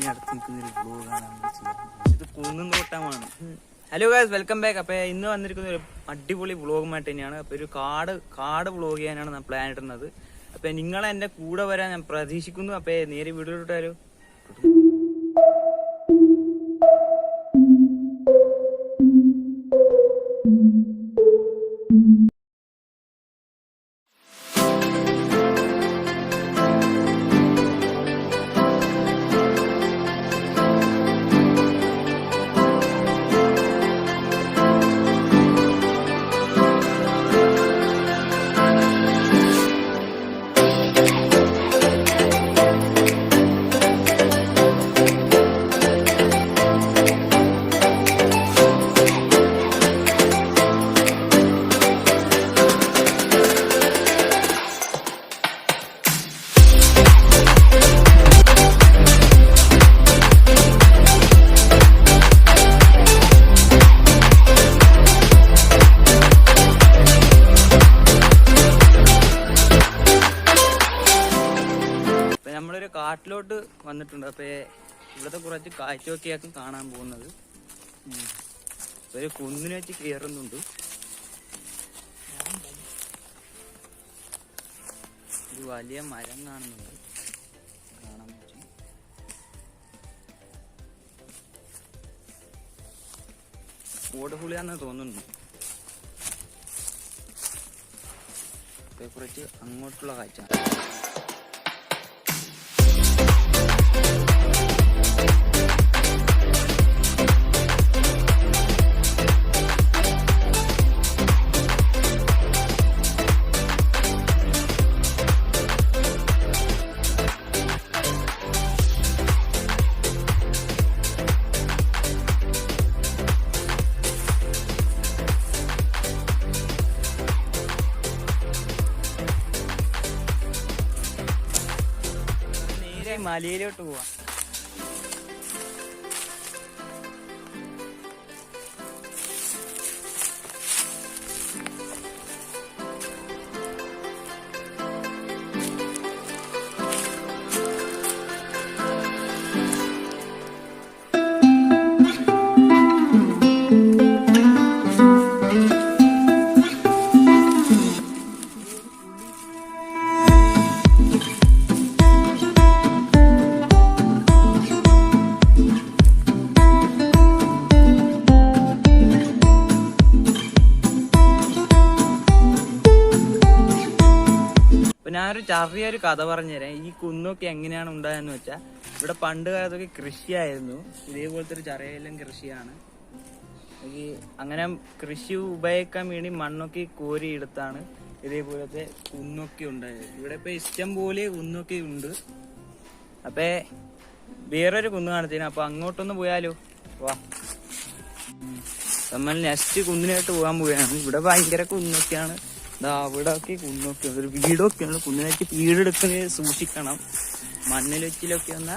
ഇനി അടുത്ത് നിൽക്കുന്ന ഒരു ഇത് ഹലോ ഗായ്സ് വെൽക്കം ബാക്ക് അപ്പൊ ഇന്ന് വന്നിരിക്കുന്ന ഒരു അടിപൊളി വ്ളോഗുമായിട്ട് തന്നെയാണ്. അപ്പൊ ഒരു കാട് കാട് വ്ളോഗ് ചെയ്യാനാണ് ഞാൻ പ്ലാൻ ഇടുന്നത്. അപ്പൊ നിങ്ങൾ എന്റെ കൂടെ വരാൻ ഞാൻ പ്രതീക്ഷിക്കുന്നു. അപ്പൊ നേരെ വീഡിയോട്ടാലോ അപ്പൊ നമ്മളൊരു കാട്ടിലോട്ട് വന്നിട്ടുണ്ട്. അപ്പൊ ഇവിടുത്തെ കുറച്ച് കാഴ്ചയൊക്കെയാക്കും കാണാൻ പോകുന്നത്. ഒരു കുന്നിനെ വെച്ച് കയറുന്നുണ്ട്. ഒരു വലിയ മരം കാണുന്നുണ്ട്. കാണാൻ പറ്റും. തോന്നുന്നു. കുറച്ച് അങ്ങോട്ടുള്ള കാഴ്ച. മലയിലോട്ട് പോവാം. അപ്പൊ ഞാനൊരു ചെറിയൊരു കഥ പറഞ്ഞുതരാം. ഈ കുന്നൊക്കെ എങ്ങനെയാണ് ഉണ്ടായെന്ന് വെച്ചാൽ ഇവിടെ പണ്ട് കാലത്തൊക്കെ കൃഷിയായിരുന്നു. ഇതേപോലത്തെ ഒരു ചെറിയെല്ലാം കൃഷിയാണ്. അങ്ങനെ കൃഷി ഉപയോഗിക്കാൻ വേണ്ടി മണ്ണൊക്കെ കോരി എടുത്താണ് ഇതേപോലത്തെ കുന്നൊക്കെ ഉണ്ടായത്. ഇവിടെ ഇപ്പൊ ഇഷ്ടം പോലെ കുന്നൊക്കെ ഉണ്ട്. അപ്പേ വേറൊരു കുന്ന് കാണത്തിന്. അപ്പൊ അങ്ങോട്ടൊന്ന് പോയാലോ? വാ. നമ്മൾ നെക്സ്റ്റ് കുന്നിനായിട്ട് പോകാൻ പോവുകയാണ്. ഇവിടെ ഭയങ്കര കുന്നൊക്കെയാണ്. ദാ കുന്നൊക്കെ ഒരു വീടൊക്കെ ഉണ്ട്. കുന്നിനൊക്കെ വീടെടുക്കുന്നത് സൂക്ഷിക്കണം. മണ്ണിൽ വെച്ചിലൊക്കെ വന്ന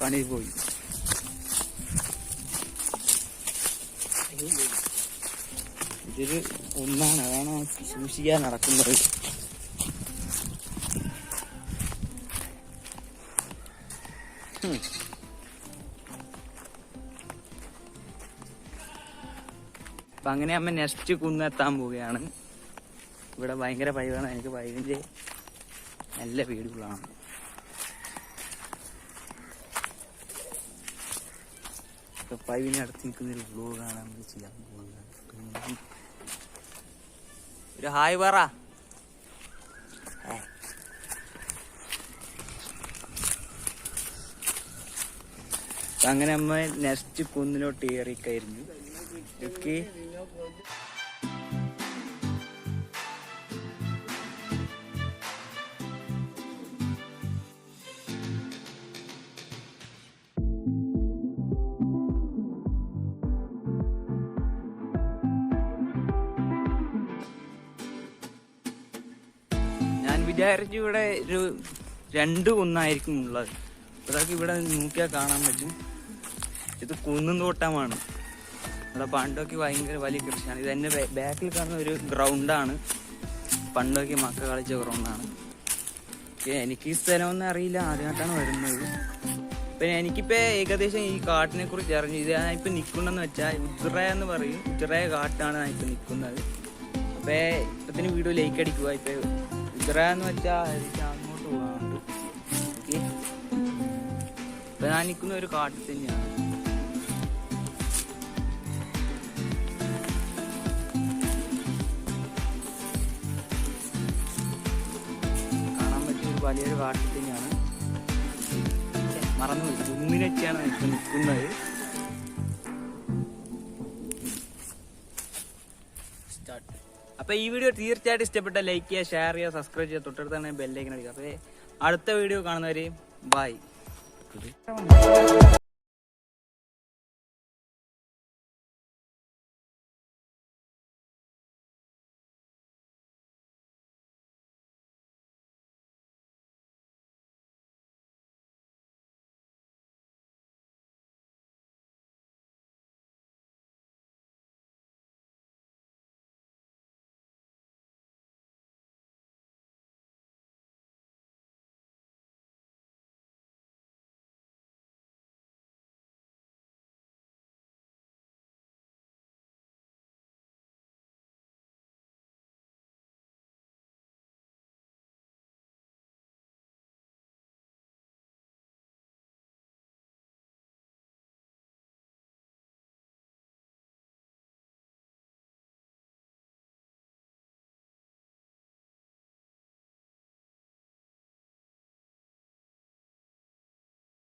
പണി പോയി. ഇതൊരു ഒന്നാണ്. അതാണ് സൂക്ഷിക്കാൻ നടക്കുന്നത്. അപ്പൊ അങ്ങനെ അമ്മ നെക്സ്റ്റ് കുന്നെത്താൻ പോവുകയാണ്. ഇവിടെ ഭയങ്കര പൈവാണ്. എനിക്ക് പൈവിന്റെ നല്ല പേടികളാണ് പൈവിനെ അടുത്ത് നിൽക്കുന്നൊരു വ്ലോഗാണ് നമ്മൾ ചെയ്യാൻ പോകുന്നത്. ഒരു ഹായ് പറ. അങ്ങനെ അമ്മ നെക്സ്റ്റ് കുന്നിലോട്ട് ഏറി കഴിഞ്ഞു ഓക്കെ. ഞാൻ വിചാരിച്ചു ഇവിടെ ഒരു രണ്ട് കുന്നായിരിക്കും ഉള്ളത്. അതൊക്കെ ഇവിടെ നോക്കിയാൽ കാണാൻ പറ്റും. ഇത് കുന്നും തോട്ടമാണ് ഇവിടെ പണ്ടൊക്കെ ഭയങ്കര വലിയ കൃഷിയാണ്. ഇത് എന്റെ ബാക്കിൽ കാണുന്ന ഒരു ഗ്രൗണ്ടാണ്. പണ്ടൊക്കെ മക്ക കളിച്ച ഗ്രൗണ്ടാണ്. എനിക്ക് ഈ സ്ഥലമൊന്നും അറിയില്ല. ആദ്യമായിട്ടാണ് വരുന്നത്. പിന്നെ എനിക്കിപ്പോ ഏകദേശം ഈ കാട്ടിനെ കുറിച്ച് അറിഞ്ഞു. ഇത് ഞാൻ ഇപ്പൊ നിക്കുന്നെന്ന് വെച്ചാൽ ഉജ്റ എന്ന് പറയും. ഉത്രയ കാട്ടാണ് ഞാൻ ഇപ്പൊ നിക്കുന്നത്. അപ്പൊ ഇപ്പത്തിന് വീഡിയോ ലൈക്ക് അടിക്കുക ഇപ്പൊ എന്ന് വെച്ചാൽ അങ്ങോട്ട് പോകാറുണ്ട് ഓക്കെ. ഇപ്പൊ ഞാൻ നിൽക്കുന്ന ഒരു കാട്ടിൽ തന്നെയാണ്. കാണാൻ പറ്റിയ ഒരു വലിയൊരു കാട്ടിൽ തന്നെയാണ്. മറന്നു കുന്നിനൊക്കെയാണ് നിൽക്കുന്നത് അപ്പൊ ഈ വീഡിയോ തീർച്ചയായിട്ടും ഇഷ്ടപ്പെട്ട ലൈക്ക് ചെയ്യുക ഷെയർ ചെയ്യുക സബ്സ്ക്രൈബ് ചെയ്യുക. തൊട്ടടുത്ത് തന്നെ ബെല്ലൈക്കൻ അടിക്കുക അപ്പൊ അടുത്ത വീഡിയോ കാണുന്നവരെയും ബൈ